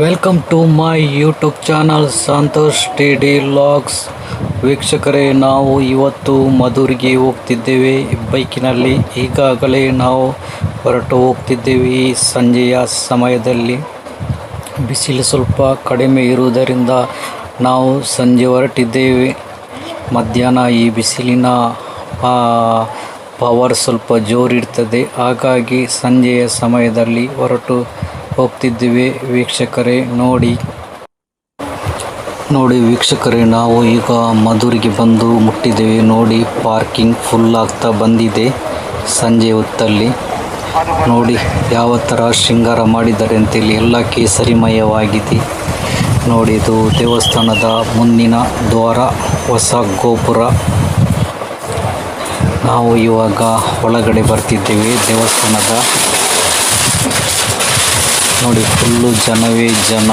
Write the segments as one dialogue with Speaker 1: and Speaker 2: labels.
Speaker 1: Welcome to my YouTube channel Santosh T D logs ವೀಕ್ಷಕರೇ, ನಾವು ಇವತ್ತು ಮಧುರಿಗೆ ಹೋಗ್ತಿದ್ದೇವೆ. ಬೈಕಿನಲ್ಲಿ ಈಗಾಗಲೇ ನಾವು ಹೊರಟು ಹೋಗ್ತಿದ್ದೇವೆ ಸಂಜೆಯ ಸಮಯದಲ್ಲಿ. ಬಿಸಿಲು ಸ್ವಲ್ಪ ಕಡಿಮೆ ಇರುವುದರಿಂದ ನಾವು ಸಂಜೆ ಹೊರಟಿದ್ದೇವೆ. ಮಧ್ಯಾಹ್ನ ಈ ಬಿಸಿಲಿನ ಪವರ್ ಸ್ವಲ್ಪ ಜೋರಿರ್ತದೆ. ಹಾಗಾಗಿ ಸಂಜೆಯ ಸಮಯದಲ್ಲಿ ಹೊರಟು ಹೋಗ್ತಿದ್ದೇವೆ ವೀಕ್ಷಕರೇ, ನೋಡಿ. ನೋಡಿ ವೀಕ್ಷಕರೇ, ನಾವು ಈಗ ಮಧುರಿಗೆ ಬಂದು ಮುಟ್ಟಿದ್ದೇವೆ. ನೋಡಿ, ಪಾರ್ಕಿಂಗ್ ಫುಲ್ ಆಗ್ತಾ ಬಂದಿದೆ ಸಂಜೆ ಹೊತ್ತಲ್ಲಿ. ನೋಡಿ, ಯಾವ ಥರ ಶೃಂಗಾರ ಮಾಡಿದ್ದಾರೆ ಅಂತೇಳಿ ಎಲ್ಲ ಕೇಸರಿಮಯವಾಗಿದೆ. ನೋಡಿ, ಇದು ದೇವಸ್ಥಾನದ ಮುಂದಿನ ದ್ವಾರ, ಹೊಸ ಗೋಪುರ. ನಾವು ಇವಾಗ ಒಳಗಡೆ ಬರ್ತಿದ್ದೇವೆ ದೇವಸ್ಥಾನದ ನೋಡಿ, ಫುಲ್ಲು ಜನವೇ ಜನ.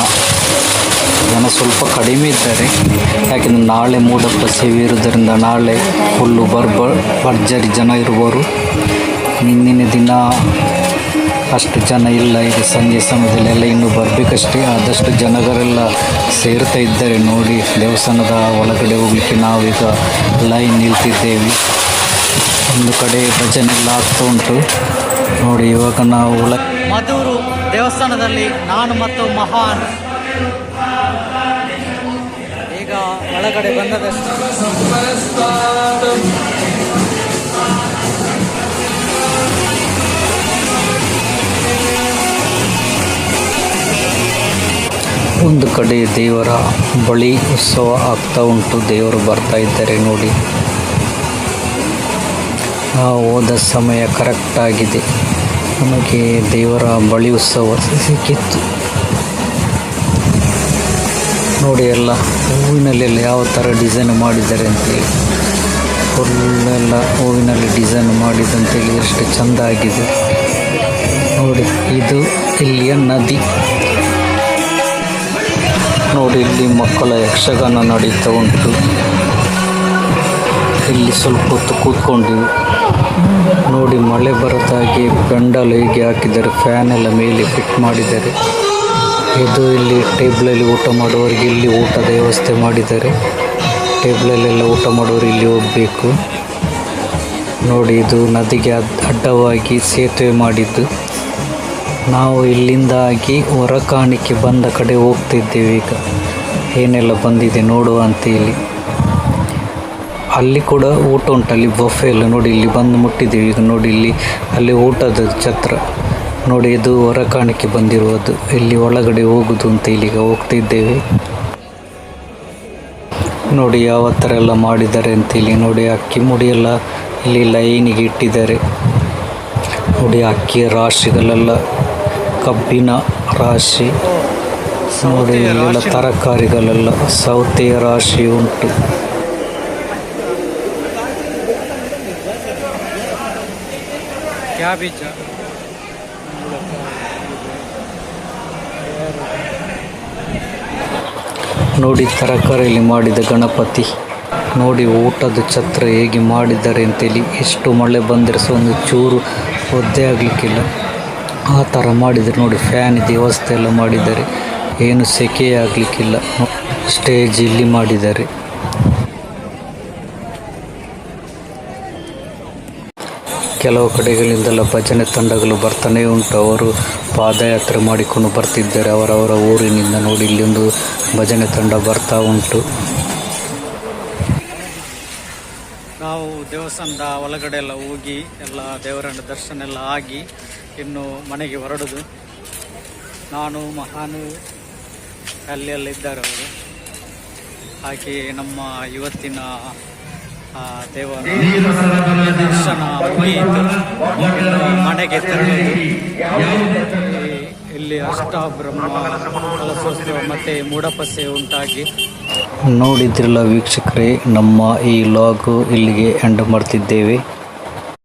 Speaker 1: ಜನ ಸ್ವಲ್ಪ ಕಡಿಮೆ ಇದ್ದಾರೆ. ಯಾಕೆಂದರೆ ನಾಳೆ ಮೂಡಪ್ಪ ಸೇವೆ ಇರುವುದರಿಂದ ನಾಳೆ ಫುಲ್ಲು ಬರ್ಬ ಭರ್ಜರಿ ಜನ ಇರುವರು ನಿನ್ನಿನ ದಿನ ಅಷ್ಟು ಜನ ಇಲ್ಲ. ಈಗ ಸಂಜೆ ಸಮಯದಲ್ಲಿ ಎಲ್ಲ ಇನ್ನೂ ಬರಬೇಕಷ್ಟೇ. ಆದಷ್ಟು ಜನಗಳೆಲ್ಲ ಸೇರ್ತಾ ಇದ್ದಾರೆ. ನೋಡಿ, ದೇವಸ್ಥಾನದ ಒಳಗಡೆ ಹೋಗಲಿಕ್ಕೆ ನಾವೀಗ ಲೈನ್ ನಿಲ್ತಿದ್ದೇವೆ. ಒಂದು ಕಡೆ ಭಜನೆಲ್ಲ ಆಗ್ತಾ ಉಂಟು. ನೋಡಿ, ಇವಾಗ ನಾವು ಒಳ ದೇವಸ್ಥಾನದಲ್ಲಿ ನಾನು ಮತ್ತು ಮಹಾನ್. ಈಗ ಒಳಗಡೆ ಬಂದದಷ್ಟು ಒಂದು ಕಡೆ ದೇವರ ಬಳಿ ಉತ್ಸವ ಆಗ್ತಾ ಉಂಟು. ದೇವರು ಬರ್ತಾ ಇದ್ದಾರೆ ನೋಡಿ. ಹೋದ ಸಮಯ ಕರೆಕ್ಟ್ ಆಗಿದೆ. ನಮಗೆ ದೇವರ ಬಳಿ ಉತ್ಸವ ಸಿಕ್ಕಿತ್ತು. ನೋಡಿ ಎಲ್ಲ ಹೂವಿನಲ್ಲೆಲ್ಲ ಯಾವ ಥರ ಡಿಸೈನ್ ಮಾಡಿದ್ದಾರೆ ಅಂತೇಳಿ. ಫುಲ್ಲೆಲ್ಲ ಹೂವಿನಲ್ಲಿ ಡಿಸೈನ್ ಮಾಡಿದಂತೇಳಿ ಎಷ್ಟು ಚೆಂದ ಆಗಿದೆ. ನೋಡಿ, ಇದು ಇಲ್ಲಿಯ ನದಿ. ನೋಡಿ, ಇಲ್ಲಿ ಮಕ್ಕಳ ಯಕ್ಷಗಾನ ನಡೀತಾ ಉಂಟು. ಇಲ್ಲಿ ಸ್ವಲ್ಪ ಹೊತ್ತು ಕೂತ್ಕೊಂಡು ನೋಡಿ, ಮಳೆ ಬರೋದಾಗಿ ಪೆಂಡಲ್ ಹೀಗೆ ಹಾಕಿದ್ದಾರೆ ಫ್ಯಾನ್ ಎಲ್ಲ ಮೇಲೆ ಫಿಟ್ ಮಾಡಿದ್ದಾರೆ. ಇದು ಇಲ್ಲಿ ಟೇಬಲಲ್ಲಿ ಊಟ ಮಾಡುವವರಿಗೆ ಇಲ್ಲಿ ಊಟದ ವ್ಯವಸ್ಥೆ ಮಾಡಿದ್ದಾರೆ. ಟೇಬಲಲ್ಲೆಲ್ಲ ಊಟ ಮಾಡುವವರು ಇಲ್ಲಿ ಹೋಗಬೇಕು. ನೋಡಿ, ಇದು ನದಿಗೆ ಅಡ್ಡವಾಗಿ ಸೇತುವೆ ಮಾಡಿದ್ದು. ನಾವು ಇಲ್ಲಿಂದಾಗಿ ಹೊರಕಾಣಿಕೆ ಬಂದ ಕಡೆ ಹೋಗ್ತಿದ್ದೇವೆ ಈಗ. ಏನೆಲ್ಲ ಬಂದಿದೆ ನೋಡುವ ಅಂತೇಳಿ ಅಲ್ಲಿ ಕೂಡ ಊಟ ಉಂಟು. ಅಲ್ಲಿ ಬೊಫೆ ಎಲ್ಲ ನೋಡಿ ಇಲ್ಲಿ ಬಂದು ಮುಟ್ಟಿದ್ದೀವಿ. ಈಗ ನೋಡಿ ಇಲ್ಲಿ ಅಲ್ಲಿ ಊಟದ ಛತ್ರ. ನೋಡಿ ಇದು ಹೊರಕಾಣಿಕೆ ಬಂದಿರುವುದು. ಇಲ್ಲಿ ಒಳಗಡೆ ಹೋಗುದು ಅಂತ ಇಲ್ಲಿಗ ಹೋಗ್ತಿದ್ದೇವೆ. ನೋಡಿ ಯಾವ ಥರ ಎಲ್ಲ ಮಾಡಿದ್ದಾರೆ ಅಂತ ಇಲ್ಲಿ ನೋಡಿ ಅಕ್ಕಿ ಮುಡಿಯೆಲ್ಲ ಎಲ್ಲ ಇಲ್ಲಿ ಲೈನಿಗೆ ಇಟ್ಟಿದ್ದಾರೆ. ನೋಡಿ ಅಕ್ಕಿಯ ರಾಶಿಗಳೆಲ್ಲ ಕಬ್ಬಿನ ರಾಶಿ. ನೋಡಿ ಇಲ್ಲೆಲ್ಲ ತರಕಾರಿಗಳೆಲ್ಲ ಸೌತೆಯ ರಾಶಿ ಉಂಟು. ಕ್ಯಾಬೇಜ ನೋಡಿ ತರಕಾರಿಯಲ್ಲಿ ಮಾಡಿದ ಗಣಪತಿ. ನೋಡಿ ಊಟದ ಛತ್ರ ಹೇಗೆ ಮಾಡಿದ್ದಾರೆ ಅಂತೇಳಿ. ಎಷ್ಟು ಮಳೆ ಬಂದರೆ ಸಹ ಒಂದು ಚೂರು ಒದ್ದೆ ಆಗಲಿಕ್ಕಿಲ್ಲ. ಆ ಥರ ಮಾಡಿದರೆ ನೋಡಿ ಫ್ಯಾನ್, ವ್ಯವಸ್ಥೆ ಎಲ್ಲ ಮಾಡಿದ್ದಾರೆ. ಏನು ಸೆಕೆ ಆಗಲಿಕ್ಕಿಲ್ಲ. ಸ್ಟೇಜ್ ಇಲ್ಲಿ ಮಾಡಿದ್ದಾರೆ. ಕೆಲವು ಕಡೆಗಳಿಂದೆಲ್ಲ ಭಜನೆ ತಂಡಗಳು ಬರ್ತಾನೇ ಉಂಟು. ಅವರು ಪಾದಯಾತ್ರೆ ಮಾಡಿಕೊಂಡು ಬರ್ತಿದ್ದಾರೆ. ಅವರವರ ಊರಿನಿಂದ ನೋಡಿ ಇಲ್ಲಿ ಒಂದು ಭಜನೆ ತಂಡ ಬರ್ತಾ ಉಂಟು. ನಾವು ದೇವಸ್ಥಾನದ ಒಳಗಡೆ ಎಲ್ಲ ಹೋಗಿ ಎಲ್ಲ ದೇವರನ್ನ ದರ್ಶನ ಎಲ್ಲ ಆಗಿ ಇನ್ನು ಮನೆಗೆ ಹೊರಡುದು. ನಾನು, ಮಹಾನು, ಅಲ್ಲಿ ಎಲ್ಲ ಇದ್ದಾರೆ ಅವರು. ಹಾಗೆ ನಮ್ಮ ಇವತ್ತಿನ ದರ್ಶನ ಮನೆಗೆ ತೆರಳಿ ಇಲ್ಲಿ ಅಷ್ಟಬ್ರಹ್ಮ ಕಲಸೋತ್ಸವ ಮತ್ತೆ ಮೂಡಪಸೆ ಉಂಟಾಗಿ ನೋಡಿದ್ರಲ್ಲ ವೀಕ್ಷಕರೇ, ನಮ್ಮ ಈ ಲಾಗು ಇಲ್ಲಿಗೆ ಎಂಡ್ ಮಾಡ್ತಿದ್ದೇವೆ.